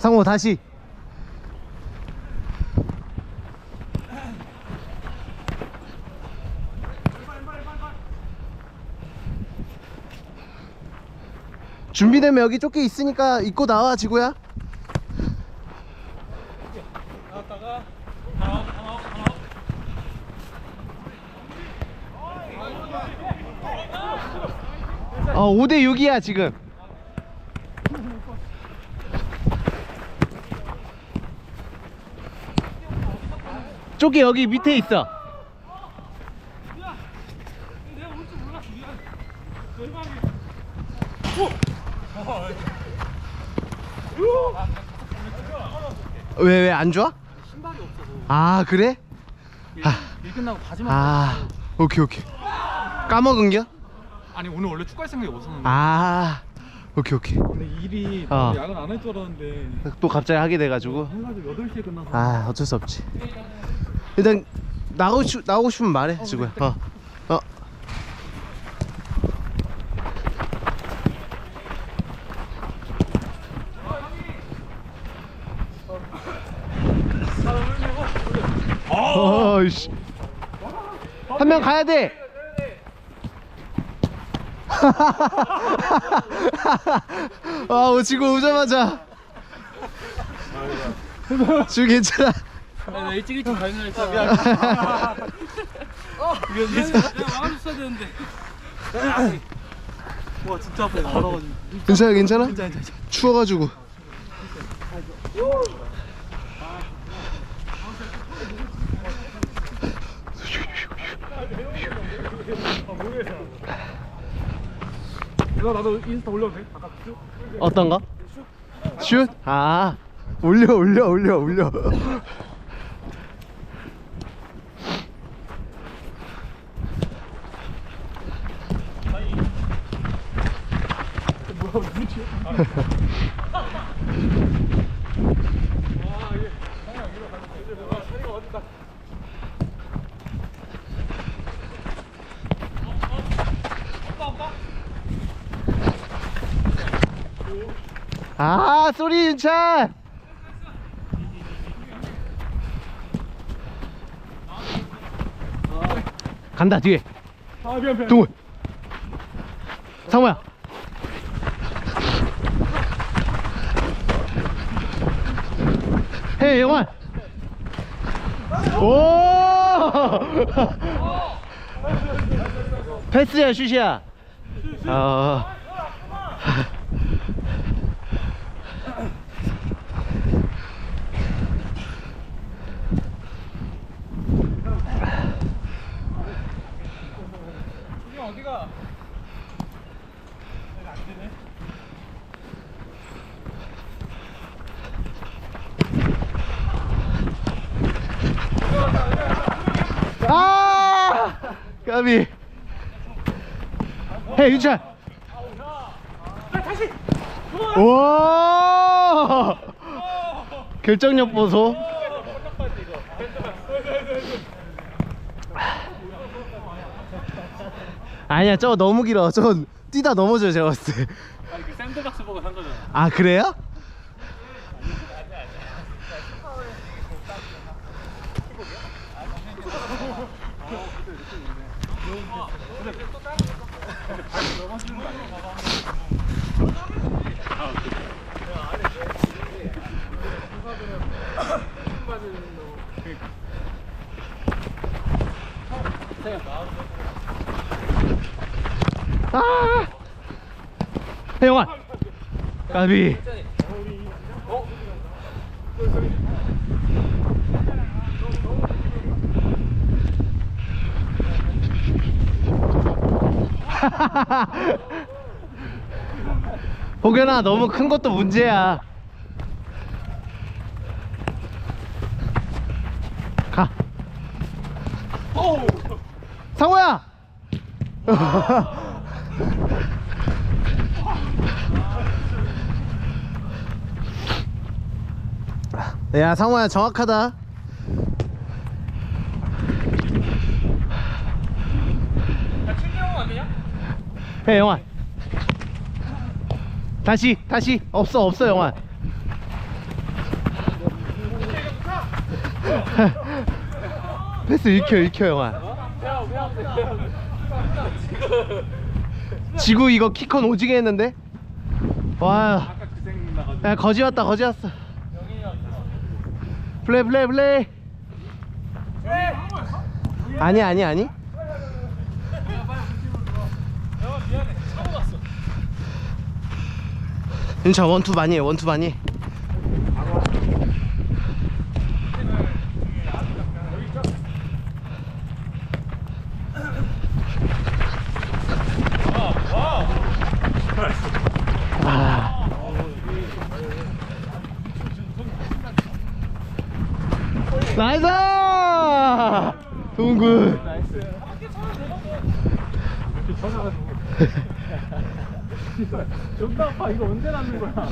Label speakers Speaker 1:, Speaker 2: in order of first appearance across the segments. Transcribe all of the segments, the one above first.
Speaker 1: 상호 다시. 준비되면 여기 쫓겨 있으니까 입고 나와 지구야. 어 5대 6이야 지금 쪼개 여기 밑에 있어. 왜 왜 안 좋아? 아 그래?
Speaker 2: 일 끝나고
Speaker 1: 아 오케이 오케이. 까먹은겨?
Speaker 2: 아니 오늘 원래 축구할 생각이 없었는데.
Speaker 1: 아 오케이 오케이.
Speaker 2: 근데 일이
Speaker 1: 어.
Speaker 2: 야근 안 할 줄 알았는데.
Speaker 1: 또 갑자기 하게 돼가지고.
Speaker 2: 해가지고 8시에 끝나서.
Speaker 1: 아 어쩔 수 없지 일단 나오고 싶 나오고 싶으면 말해 지구야. 어. 어. 어이씨. 한 명 가야 돼. 아, 지금 오자마자. 지금 괜찮아
Speaker 2: 나 일찍 일찍 가는 했잖 미안. 미안 미안. 내가 막아줬어야 되는데. 와 진짜 아파 걸어가지고.
Speaker 1: 괜찮아 괜찮아?
Speaker 2: 진짜 진짜
Speaker 1: 추워가지고.
Speaker 2: 이거 나도 인스타 올려도 돼? 아까 쭉
Speaker 1: 어떤 거? 슛? 아 올려 올려 올려 올려 아 쏘리 윤찬! 간다 뒤에.
Speaker 2: 아 미안 미안.
Speaker 1: 동훈. 상호야 헤이 영환 오 패스야 슛이야 어.
Speaker 2: 형 어디가
Speaker 1: 아 까비. 헤이 윤찬. 와 결정력 보소. 아니야 저거 너무 길어. 저건 뛰다 넘어져 제가 봤을 때.
Speaker 2: 그 샌드박스 보고 산 거잖아.
Speaker 1: 아 그래요? 아! 혜영아 까비 호견아 너무 큰 것도 문제야 상호야 야 상호야 정확하다
Speaker 2: 야
Speaker 1: 영환 다시 다시 없어 없어 영환 패스 읽혀 읽혀
Speaker 2: 돼?
Speaker 1: 지구 이거 키컨 오지게 했는데 와. 야 거지 왔다 거지 왔어. 플레이 플레이 플레이 아니 아니 아니. 윤차 원투 많이 해 원투 많이 해 아. 나이스
Speaker 2: 쳐가지고. 존나 아파. 이거 언제 낳는 거야?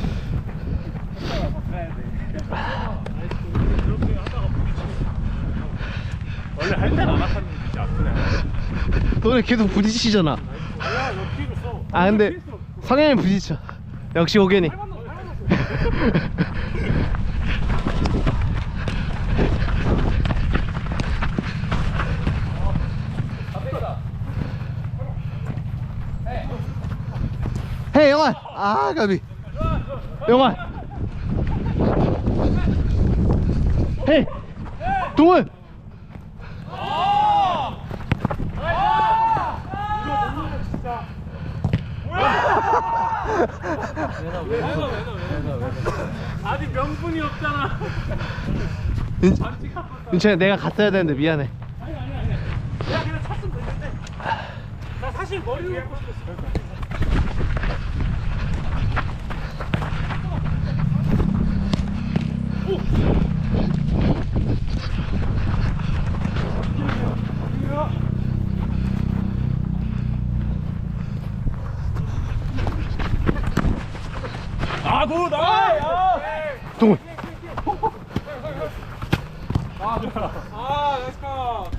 Speaker 2: 원래 할 때는 안 아팠는데.
Speaker 1: 너네 계속 부딪히잖아. 아 근데 성현이 부딪혀 역시 오겐이 해 영환 아 가비 영환 해 동훈
Speaker 2: 아직 명분이 없잖아.
Speaker 1: 윤-
Speaker 2: 반칙 한 번.
Speaker 1: 윤찬이 내가 갔어야 되는데 미안해
Speaker 2: 아니 아니 아니. 야 그냥 찼으면 되는데. 나 사실 머리로 고 아, 굿! 아, 야!
Speaker 1: 동훈
Speaker 2: 아, 좋다. 아, 렛츠고.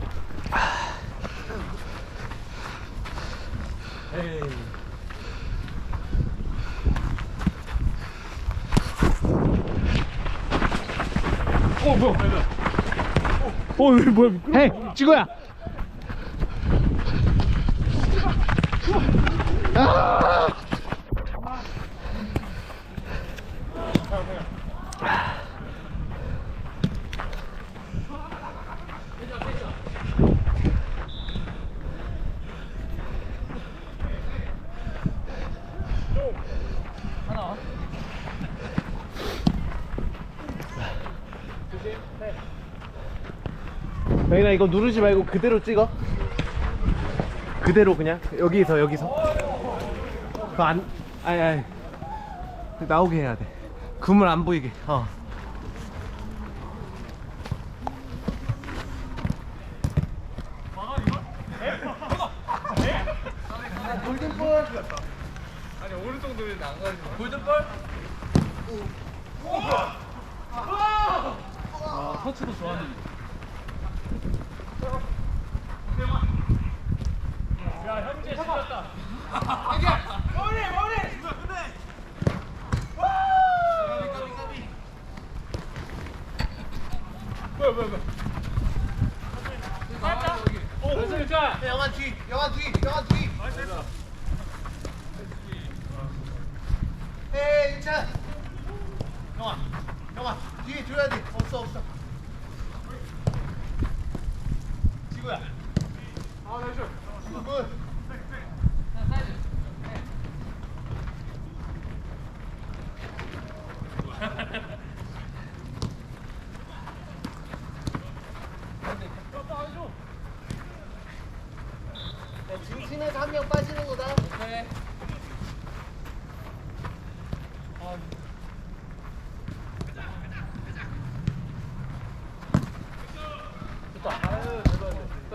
Speaker 2: 에이. 어, 뭐야? 어, 어, 이거 뭐야? 미끄러-
Speaker 1: 해 찍어야 아! 영인아 이거 누르지 말고 그대로 찍어. 그대로 그냥. 여기서 여기서. 그거 안 아니 아니. 나오게 해야 돼. 그물 안 보이게. 어.
Speaker 2: 골든볼? 아, 터치도 좋았는데. 야, 현재 신났다. 머리, 머리! 뭐야, 뭐야, 뭐야. 어, 무슨 자
Speaker 1: 영환 뒤 영환 뒤 영환 뒤 에이 윤찬 영환 영환 뒤에 줘야 돼 없어 없어 지구야
Speaker 2: 아, 나이스.
Speaker 1: 굿 중심에서 한 명 빠지는 거다.
Speaker 2: 네. 좋다. 아유, 대박이야.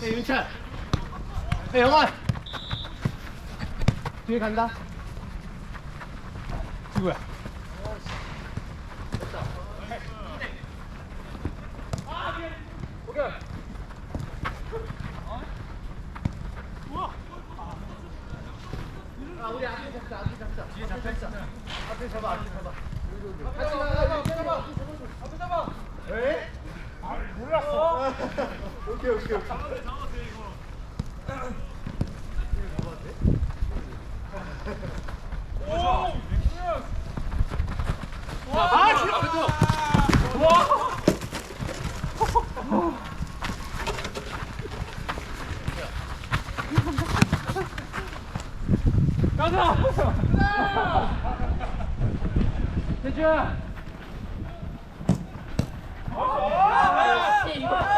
Speaker 1: 네, 윤찬. 네, 영환. 뒤에 간다. 지구야.
Speaker 2: 자. 어, 어, 어, 어, 어, 어, 어, 어, 어,